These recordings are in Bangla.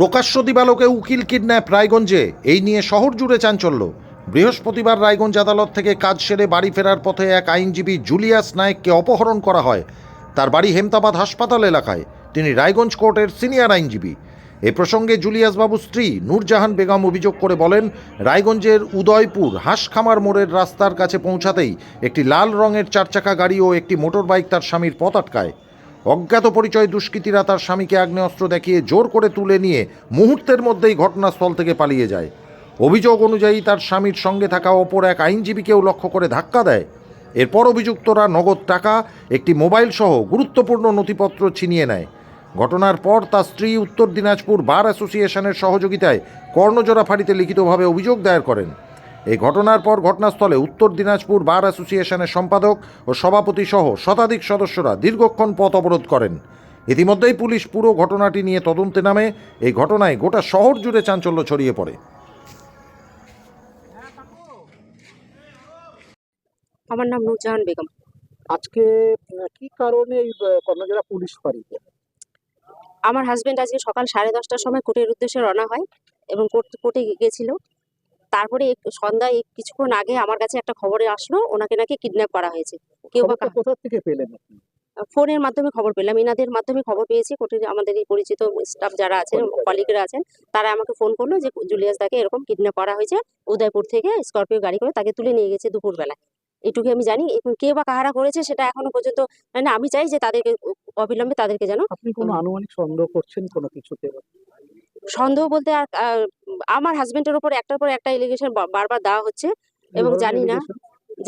প্রকাশ্য দিবালোকে উকিল কিডন্যাপ রায়গঞ্জে। এই নিয়ে শহর জুড়ে চাঞ্চল্য। বৃহস্পতিবার রায়গঞ্জ আদালত থেকে কাজ সেরে বাড়ি ফেরার পথে এক আইনজীবী জুলিয়াস নায়েককে অপহরণ করা হয়। তার বাড়ি হেমতাবাদ হাসপাতাল এলাকায়। তিনি রায়গঞ্জ কোর্টের সিনিয়র আইনজীবী। এ প্রসঙ্গে জুলিয়াস বাবুর স্ত্রী নূরজাহান বেগম অভিযোগ করে বলেন, রায়গঞ্জের উদয়পুর হাঁসখামার মোড়ের রাস্তার কাছে পৌঁছাতেই একটি লাল রঙের চারচাকা গাড়ি ও একটি মোটরবাইক তার স্বামীর পথ আটকায়। অজ্ঞাত পরিচয় দুষ্কৃতীরা তার স্বামীকে আগ্নেয়াস্ত্র দেখিয়ে জোর করে তুলে নিয়ে মুহূর্তের মধ্যেই ঘটনাস্থল থেকে পালিয়ে যায়। অভিযোগ অনুযায়ী তার স্বামীর সঙ্গে থাকা অপর এক আইনজীবীকেও লক্ষ্য করে ধাক্কা দেয়। এরপর অভিযুক্তরা নগদ টাকা, একটি মোবাইল সহ গুরুত্বপূর্ণ নথিপত্র ছিনিয়ে নেয়। ঘটনার পর তার স্ত্রী উত্তর দিনাজপুর বার অ্যাসোসিয়েশনের সহযোগিতায় কর্ণজোড়া ফাঁড়িতে লিখিতভাবে অভিযোগ দায়ের করেন। এই ঘটনার পর ঘটনাস্থলে উত্তর দিনাজপুর বার অ্যাসোসিয়েশনের সম্পাদক ও সভাপতি সহ শতাধিক সদস্যরা দীর্ঘক্ষণ পথ অবরোধ করেন। ইতিমধ্যেই পুলিশ পুরো ঘটনাটি নিয়ে তদন্তে নামে। এই ঘটনায় গোটা শহর জুড়ে চাঞ্চল্য ছড়িয়ে পড়ে। আমার নাম নূরজাহান বেগম। আজকে কি কারণে এই কর্ণজোড়া পুলিশ ফাঁড়িতে আমার হাজবেন্ড আজকে সকাল সাড়ে দশটার সময় কোর্টের উদ্দেশ্যে রওনা হয় এবং কোর্ট কোর্টে গেছিল তারপরে এক- সন্ধ্যায় কিছুক্ষণ আগে আমার কাছে একটা খবরে আসলো ওনাকে নাকি কিডন্যাপ করা হয়েছে। কেউ বা কোথা থেকে পেলেন ফোনের মাধ্যমে খবর পেলাম এনাদের মাধ্যমে খবর পেয়েছি কোর্টের আমাদের এই পরিচিত স্টাফ যারা আছেন কলিগরা। আছেন তারা আমাকে ফোন করল যে জুলিয়াস দাকে এরকম কিডন্যাপ করা হয়েছে উদয়পুর থেকে স্করপিও গাড়ি করে তাকে তুলে নিয়ে গেছে দুপুরবেলায় এটুকু আমি জানি কে বা কাহারা করেছে সেটা এখনও পর্যন্ত মানে আমি চাই যে তাদেরকে অবিলম্বে তাদেরকে যেন আপনি কোনো আনুমানিক সন্দেহ করছেন কোনো কিছুতে? সন্দেহ বলতে আর আমার হাজবেন্ডের উপর একটার পর একটা এলিগেশন বারবার দেওয়া হচ্ছে এবং জানি না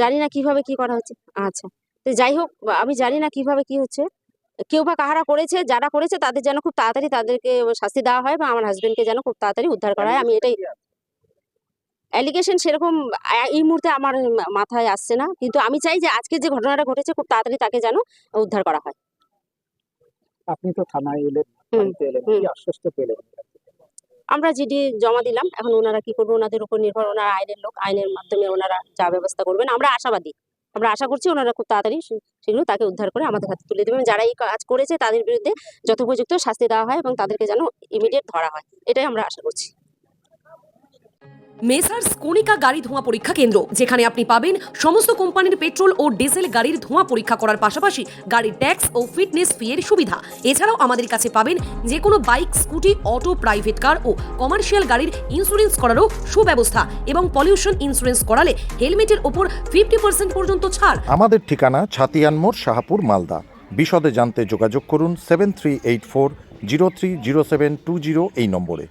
জানি না কীভাবে কি করা হচ্ছে। আচ্ছা তো যাই হোক আমি জানি না কীভাবে কি হচ্ছে। কেউ বা কাহারা করেছে যারা করেছে তাদের যেন খুব তাড়াতাড়ি তাদেরকে শাস্তি দেওয়া হয় বা আমার হাজবেন্ডকে যেন খুব তাড়াতাড়ি উদ্ধার করা হয়। আমি এটাই অ্যালিগেশন সেরকম এই মুহূর্তে আমার মাথায় আসছে না। কিন্তু আমি চাই যে আজকে যে ঘটনাটা ঘটেছে খুব তাড়াতাড়ি তাকে যেন উদ্ধার করা হয়। আপনি তো থানায় এলেন আশ্বস্ত পেলেন? আমরা জিডি জমা দিলাম, এখন ওনারা কি করবে? ওনাদের উপর নির্ভর, ওনারা আইনের লোক, আইনের মাধ্যমে ওনারা যা ব্যবস্থা করবেন, আমরা আশাবাদী। আমরা আশা করছি ওনারা খুব তাড়াতাড়ি সেগুলো তাকে উদ্ধার করে আমাদের হাতে তুলে দেবেন। যারা এই কাজ করেছে, তাদের বিরুদ্ধে যথোপযুক্ত শাস্তি দেওয়া হয় এবং তাদেরকে যেন ইমিডিয়েট ধরা হয়। এটাই আমরা আশা করছি। মেসার্স কণিকা গাড়ি ধোঁয়া পরীক্ষা কেন্দ্র, যেখানে আপনি পাবেন সমস্ত কোম্পানির পেট্রোল ও ডিজেল গাড়ির ধোঁয়া পরীক্ষা করার পাশাপাশি গাড়ির ট্যাক্স ও ফিটনেস ফি এর সুবিধা। এছাড়াও আমাদের কাছে পাবেন যে কোনো bike, scooty, auto, private car ও কমার্শিয়াল গাড়ির ইন্স্যুরেন্স করারও সুব্যবস্থা এবং পলিউশন ইন্স্যুরেন্স করালে হেলমেটের ওপর ফিফটি পার্সেন্ট পর্যন্ত ছাড়। আমাদের ঠিকানা ছাতিয়ান মোড়, শাহাপুর, মালদা। বিশদে জানতে যোগাযোগ করুন seven three eight four zero three zero seven two zero এই নম্বরে।